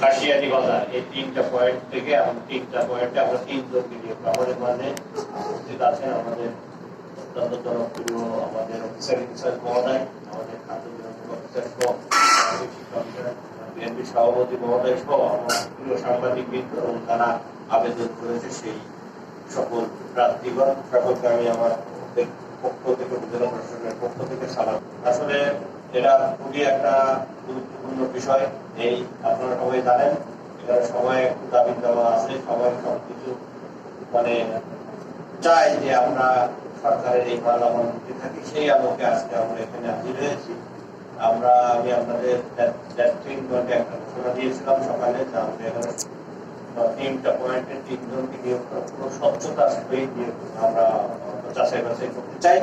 কাশিয়ারি বাজার, এই তিনটা পয়েন্ট থেকে আমরা তিনটা পয়েন্টে আমরা তিনজন মিলিয়ে আমাদের মাঝে উপস্থিত আছেন আমাদের অত্যন্ত জনপ্রিয় আমাদের অফিসার ইনচার্জ মহোদয়, আমাদের খাদ্য অফিসার বিএনপি সভাপতি মহোদয় সহ, আমার প্রিয় সাংবাদিক বৃন্দ এবং তারা আবেদন করেছে সেই সকল প্রার্থীগণ, সকলকে আমি আমার পক্ষ থেকে, উপজেলা প্রশাসনের পক্ষ থেকে সালাম। আসলে এটা খুবই একটা গুরুত্বপূর্ণ বিষয়। এই আপনারা সবাই জানেন এখানে সবাই একটু দাবি দেওয়া আছে, সবাই সবকিছু মানে চাই যে আমরা সরকারের এই পার্লামেন্ট থাকি, সেই আলোকে আজকে আমরা এখানে হাজির হয়েছি। আমরা, আমি আপনাদের একটা ঘোষণা দিয়েছিলাম সকালে, যে আমরা তিনটা পয়েন্টে তিনজনকে নিয়োগ পুরো স্বচ্ছতার সহিত আমরা যাচাই বাছাই করতে চাই।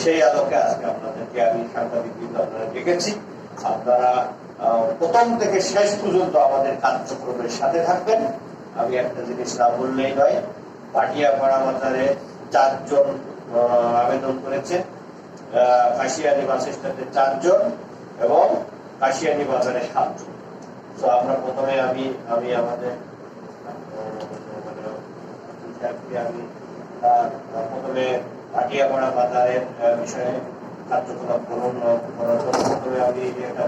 সেই আলোকে আজকে আপনাদেরকে আমি সাংবাদিক আপনারা ডেকেছি। আপনারা প্রথম থেকে শেষ পর্যন্ত আমাদের কার্যক্রমের সাথে থাকবেন। আমি একটা জিনিস না বললেই নয় ভাটিয়াপাড়া বাজারে চারজন আবেদন করেছে কাশিয়ানি বাস স্ট্যান্ডে চারজন এবং কাশিয়ানি বাজারে সাতজন। তো আমরা প্রথমে আমি আমি আমাদের, আমি প্রথমে ভাটিয়াপাড়া বাজারের বিষয়ে কার্যকলাপ গ্রহণ করার প্রথমে আমি এটা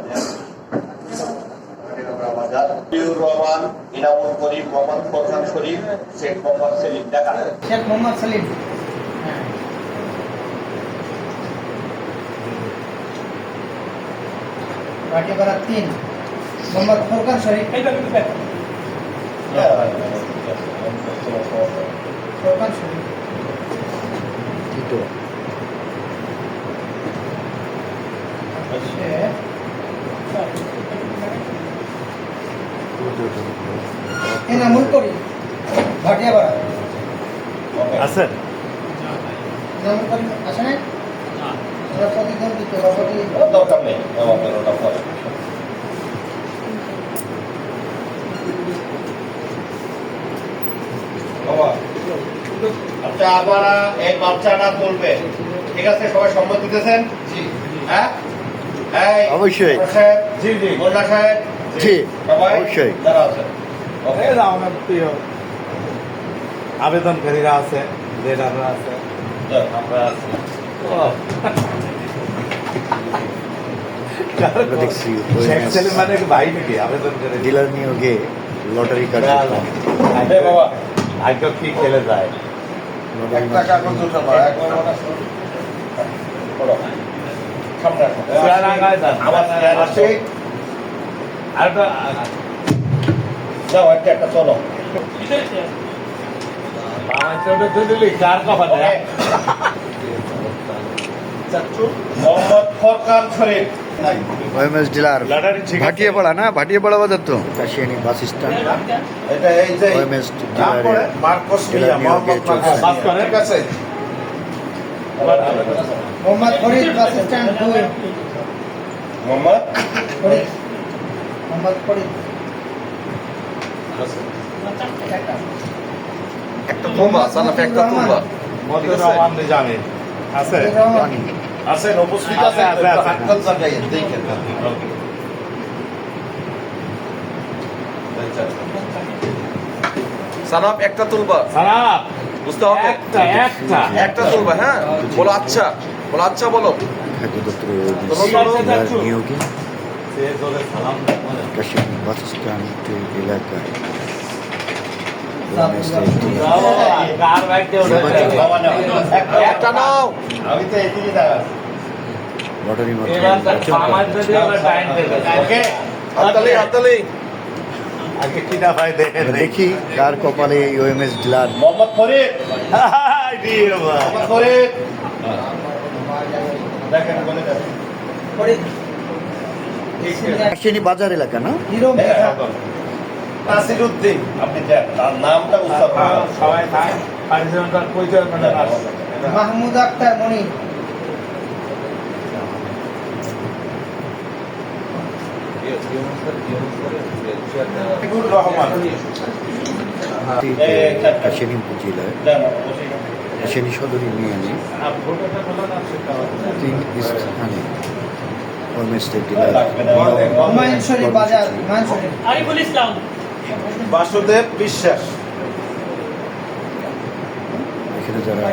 বাজার জিয়ুর রহমান ইনামুল করিম মোহাম্মদ ফরহান শরীফ শেখ মোহাম্মদ সেলিম দেখা শেখ মোহাম্মদ সালিম। ভাটিপাড়া তিন। মোহাম্মদ ফোরকান শরীফ। ফোরকান শরীফ। এনামুল ভাটিয়াপাড়া এনামুল না। দরকার নেই। বাবা, আচ্ছা আপনারা এই বাচ্চাটা বলবে ঠিক আছে? সবাই সম্মত দিতেছেন হ্যাঁ? এই, অবশ্যই। সাহেব, জি, জি। মোল্লা সাহেব জি, সবাই অবশ্যই। যারা আছেন ওকে এই যে আমার প্রিয় আবেদনকারীরা আছে লিডাররা আছে আমরা আছি আমরা দেখছি শেখ সেলিম মানে কি ভাই নাকি আবেদনকারী ডিলার নিয়োগে লটারি না, কার্ড না। এ বাবা ভাগ্য কি খেলে যায় লটারি একটা কাগজ দুটো বা এক নম্বরটা বলো। সামনে আসো। চেয়ার আগায় যান। আমার চেয়ার আছে। আরেকটা যাও একটা একটা চলো। ভাটিয়াপাড়া না? ভাটিয়াপাড়া বাজার তো? Kashiani bus stand. Mohammad Farid bus stand Farid. একটা। তুলবা সানাফে একটা রহমান। আছে? উপস্থিত আছে। হাততাল জাগাইয়েন দেখেন সানাফ একটা তুলবা। বুঝতে হবে? একটা একটা। একটা তুলবা হ্যাঁ? বলো আচ্ছা। বলো আচ্ছা বলো। এলাকায়। দেখেন দেখি কার কপালে ওএমএস ডিলার মোহাম্মদ ফরিদ মোহাম্মদ ফরিদ। দেখেন বলে দেন ফরিদ কাশিয়ানি বাজার এলাকা না? মেঘা আপনি তার নামটা উচ্চারণ সবাই পরিচয় মানে মাহমুদ আক্তার মনি রহমান। কাশিয়ানি সদর ইউনিয়নে তিন স্থানে। ইসলাম। বাসুদেব বিশ্বাস। এখানে যারা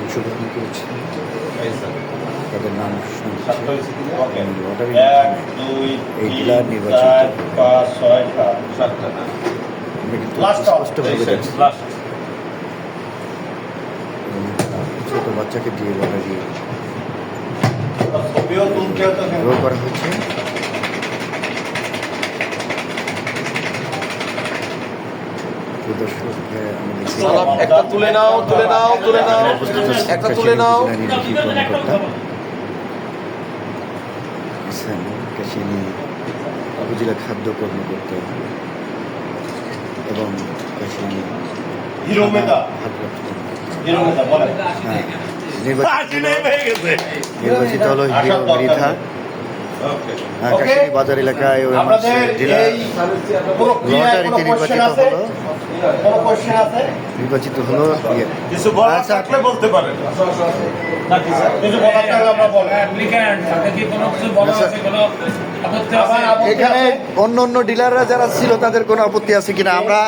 অংশগ্রহণ করেছে তাদের নাম শুনছি এক দুই এই. স্পষ্টভাবে দেখছি। লাস্ট ছোট বাচ্চাকে দিয়ে লটারি ছবিও তুলতে করা হয়েছে একটা তুলে নাও তুলে নাও তুলে নাও। উপস্থিত আছেন একটা তুলে নাও। উপজেলা কাশিনী খাদ্য কর্মকর্তা এবং কাশিনী হিরো হিরো হ্যাঁ। নির্বাচিত হলো- নির্বাচিত হলো হিরো মৃধা। ওকে হ্যাঁ. কাশিনী বাজার এলাকায় ওই লটারিতে নির্বাচিত হলো। কোনো কোশ্চেন আছে? নির্বাচিত হলো ইয়ে। আচ্ছা। আপত্তি আছে? আবার আপত্তি এখানে? অন্য অন্য ডিলাররা যারা ছিল তাদের কোনো আপত্তি আছে কিনা? আমরা